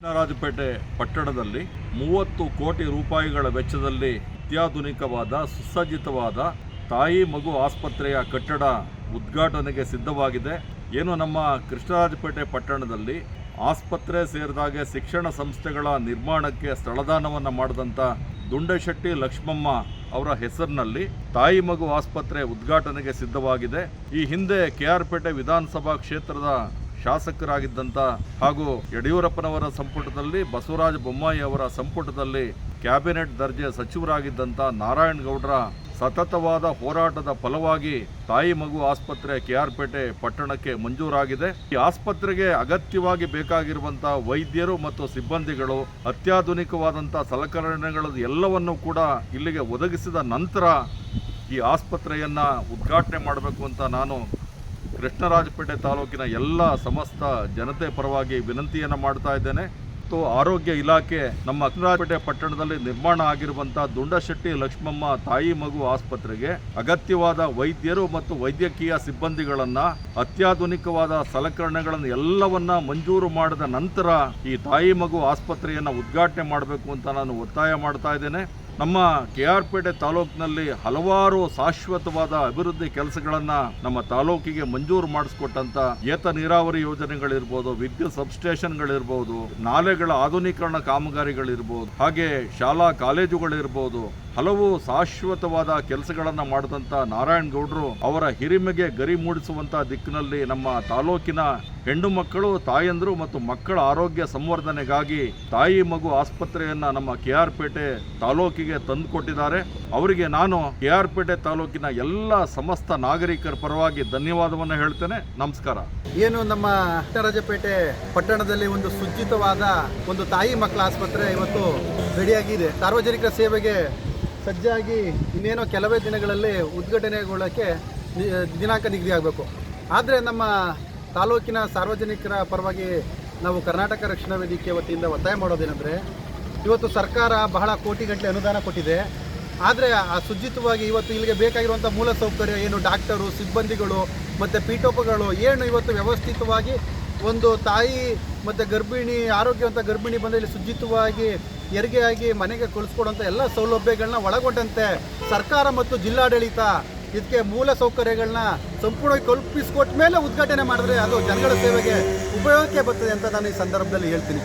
ಕೃಷ್ಣರಾಜಪೇಟೆ ಪಟ್ಟಣದಲ್ಲಿ ಮೂವತ್ತು ಕೋಟಿ ರೂಪಾಯಿಗಳ ವೆಚ್ಚದಲ್ಲಿ ಅತ್ಯಾಧುನಿಕವಾದ, ಸುಸಜ್ಜಿತವಾದ ತಾಯಿ ಮಗು ಆಸ್ಪತ್ರೆಯ ಕಟ್ಟಡ ಉದ್ಘಾಟನೆಗೆ ಸಿದ್ಧವಾಗಿದೆ. ಏನು ನಮ್ಮ ಕೃಷ್ಣರಾಜಪೇಟೆ ಪಟ್ಟಣದಲ್ಲಿ ಆಸ್ಪತ್ರೆ ಸೇರಿದಾಗೆ ಶಿಕ್ಷಣ ಸಂಸ್ಥೆಗಳ ನಿರ್ಮಾಣಕ್ಕೆ ಸ್ಥಳದಾನವನ್ನು ಮಾಡಿದಂಥ ದುಂಡಶೆಟ್ಟಿ ಲಕ್ಷ್ಮಮ್ಮ ಅವರ ಹೆಸರಿನಲ್ಲಿ ತಾಯಿ ಮಗು ಆಸ್ಪತ್ರೆ ಉದ್ಘಾಟನೆಗೆ ಸಿದ್ಧವಾಗಿದೆ. ಈ ಹಿಂದೆ ಕೆ ಆರ್ ಪೇಟೆ ವಿಧಾನಸಭಾ ಕ್ಷೇತ್ರದ ಶಾಸಕರಾಗಿದ್ದಂಥ ಹಾಗೂ ಯಡಿಯೂರಪ್ಪನವರ ಸಂಪುಟದಲ್ಲಿ ಬಸವರಾಜ ಬೊಮ್ಮಾಯಿ ಅವರ ಸಂಪುಟದಲ್ಲಿ ಕ್ಯಾಬಿನೆಟ್ ದರ್ಜೆ ಸಚಿವರಾಗಿದ್ದಂಥ ನಾರಾಯಣ ಗೌಡರ ಸತತವಾದ ಹೋರಾಟದ ಫಲವಾಗಿ ತಾಯಿ ಮಗು ಆಸ್ಪತ್ರೆ ಕೆಆರ್ಪೇಟೆ ಪಟ್ಟಣಕ್ಕೆ ಮಂಜೂರಾಗಿದೆ. ಈ ಆಸ್ಪತ್ರೆಗೆ ಅಗತ್ಯವಾಗಿ ಬೇಕಾಗಿರುವಂತಹ ವೈದ್ಯರು ಮತ್ತು ಸಿಬ್ಬಂದಿಗಳು ಅತ್ಯಾಧುನಿಕವಾದಂಥ ಸಲಕರಣೆಗಳು ಎಲ್ಲವನ್ನು ಕೂಡ ಇಲ್ಲಿಗೆ ಒದಗಿಸಿದ ನಂತರ ಈ ಆಸ್ಪತ್ರೆಯನ್ನ ಉದ್ಘಾಟನೆ ಮಾಡಬೇಕು ಅಂತ ನಾನು ಕೃಷ್ಣರಾಜಪೇಟೆ ತಾಲೂಕಿನ ಎಲ್ಲ ಸಮಸ್ತ ಜನತೆ ಪರವಾಗಿ ವಿನಂತಿಯನ್ನು ಮಾಡ್ತಾ ಇದ್ದೇನೆ. ಮತ್ತು ಆರೋಗ್ಯ ಇಲಾಖೆ ನಮ್ಮ ಕೃಷ್ಣರಾಜಪೇಟೆ ಪಟ್ಟಣದಲ್ಲಿ ನಿರ್ಮಾಣ ಆಗಿರುವಂಥ ದುಂಡಶೆಟ್ಟಿ ಲಕ್ಷ್ಮಮ್ಮ ತಾಯಿ ಮಗು ಆಸ್ಪತ್ರೆಗೆ ಅಗತ್ಯವಾದ ವೈದ್ಯರು ಮತ್ತು ವೈದ್ಯಕೀಯ ಸಿಬ್ಬಂದಿಗಳನ್ನು, ಅತ್ಯಾಧುನಿಕವಾದ ಸಲಕರಣೆಗಳನ್ನು ಎಲ್ಲವನ್ನ ಮಂಜೂರು ಮಾಡಿದ ನಂತರ ಈ ತಾಯಿ ಮಗು ಆಸ್ಪತ್ರೆಯನ್ನು ಉದ್ಘಾಟನೆ ಮಾಡಬೇಕು ಅಂತ ನಾನು ಒತ್ತಾಯ ಮಾಡ್ತಾ ಇದ್ದೇನೆ. ನಮ್ಮ ಕೆ ಆರ್ ಪೇಟೆ ತಾಲೂಕಿನಲ್ಲಿ ಹಲವಾರು ಶಾಶ್ವತವಾದ ಅಭಿವೃದ್ಧಿ ಕೆಲಸಗಳನ್ನು ನಮ್ಮ ತಾಲೂಕಿಗೆ ಮಂಜೂರು ಮಾಡಿಸ್ಕೊಟ್ಟಂತ ಏತ ನೀರಾವರಿ ಯೋಜನೆಗಳಿರ್ಬೋದು, ವಿದ್ಯುತ್ ಸಬ್ಸ್ಟೇಷನ್ಗಳಿರ್ಬೋದು, ನಾಲೆಗಳ ಆಧುನೀಕರಣ ಕಾಮಗಾರಿಗಳಿರ್ಬೋದು, ಹಾಗೆ ಶಾಲಾ ಕಾಲೇಜುಗಳಿರ್ಬೋದು, ಹಲವು ಶಾಶ್ವತವಾದ ಕೆಲಸಗಳನ್ನು ಮಾಡಿದಂಥ ನಾರಾಯಣ ಗೌಡರು ಅವರ ಹಿರಿಮೆಗೆ ಗರಿ ಮೂಡಿಸುವಂತ ದಿಕ್ಕಿನಲ್ಲಿ ನಮ್ಮ ತಾಲೂಕಿನ ಹೆಣ್ಣು ಮಕ್ಕಳು, ತಾಯಂದರು ಮತ್ತು ಮಕ್ಕಳ ಆರೋಗ್ಯ ಸಂವರ್ಧನೆಗಾಗಿ ತಾಯಿ ಮಗು ಆಸ್ಪತ್ರೆಯನ್ನು ನಮ್ಮ ಕೆ ಆರ್ ಪೇಟೆ ತಾಲೂಕಿಗೆ ತಂದುಕೊಟ್ಟಿದ್ದಾರೆ. ಅವರಿಗೆ ನಾನು ಕೆ ಆರ್ ಪೇಟೆ ತಾಲೂಕಿನ ಎಲ್ಲ ಸಮಸ್ತ ನಾಗರಿಕರ ಪರವಾಗಿ ಧನ್ಯವಾದವನ್ನು ಹೇಳ್ತೇನೆ. ನಮಸ್ಕಾರ. ಏನು ನಮ್ಮ ರಾಜಪೇಟೆ ಪಟ್ಟಣದಲ್ಲಿ ಒಂದು ಸುಜ್ಜಿತವಾದ ಒಂದು ತಾಯಿ ಮಕ್ಕಳ ಆಸ್ಪತ್ರೆ ಇವತ್ತು ರೆಡಿಯಾಗಿದೆ. ಸಾರ್ವಜನಿಕ ಸೇವೆಗೆ ಸಜ್ಜಾಗಿ ಇನ್ನೇನೋ ಕೆಲವೇ ದಿನಗಳಲ್ಲಿ ಉದ್ಘಾಟನೆಗೊಳ್ಳೋಕ್ಕೆ ದಿನಾಂಕ ನಿಗದಿ ಆಗಬೇಕು ಆದರೆ ನಮ್ಮ ತಾಲೂಕಿನ ಸಾರ್ವಜನಿಕರ ಪರವಾಗಿ ನಾವು ಕರ್ನಾಟಕ ರಕ್ಷಣಾ ವೇದಿಕೆ ವತಿಯಿಂದ ಒತ್ತಾಯ ಮಾಡೋದೇನೆಂದರೆ, ಇವತ್ತು ಸರ್ಕಾರ ಬಹಳ ಕೋಟಿಗಟ್ಟಲೆ ಅನುದಾನ ಕೊಟ್ಟಿದೆ. ಆದರೆ ಆ ಸುಜ್ಜಿತವಾಗಿ ಇವತ್ತು ಇಲ್ಲಿಗೆ ಬೇಕಾಗಿರುವಂಥ ಮೂಲ ಸೌಕರ್ಯ ಏನು? ಡಾಕ್ಟರು, ಸಿಬ್ಬಂದಿಗಳು ಮತ್ತು ಪೀಠೋಪಗಳು ಏನು ಇವತ್ತು ವ್ಯವಸ್ಥಿತವಾಗಿ ಒಂದು ತಾಯಿ ಮತ್ತು ಗರ್ಭಿಣಿ, ಆರೋಗ್ಯವಂತ ಗರ್ಭಿಣಿ ಬಂದ ಇಲ್ಲಿ ಸುಜ್ಜಿತವಾಗಿ ಹೆರಿಗೆಯಾಗಿ ಮನೆಗೆ ಕಳಿಸ್ಕೊಡುವಂಥ ಎಲ್ಲ ಸೌಲಭ್ಯಗಳನ್ನ ಒಳಗೊಂಡಂತೆ ಸರ್ಕಾರ ಮತ್ತು ಜಿಲ್ಲಾಡಳಿತ ಇದಕ್ಕೆ ಮೂಲ ಸೌಕರ್ಯಗಳನ್ನ ಸಂಪೂರ್ಣವಾಗಿ ಕಲ್ಪಿಸಿಕೊಟ್ಟ ಮೇಲೆ ಉದ್ಘಾಟನೆ ಮಾಡಿದ್ರೆ ಅದು ಜನಗಳ ಸೇವೆಗೆ ಉಪಯೋಗಕ್ಕೆ ಬರ್ತದೆ ಅಂತ ನಾನು ಈ ಸಂದರ್ಭದಲ್ಲಿ ಹೇಳ್ತೀನಿ.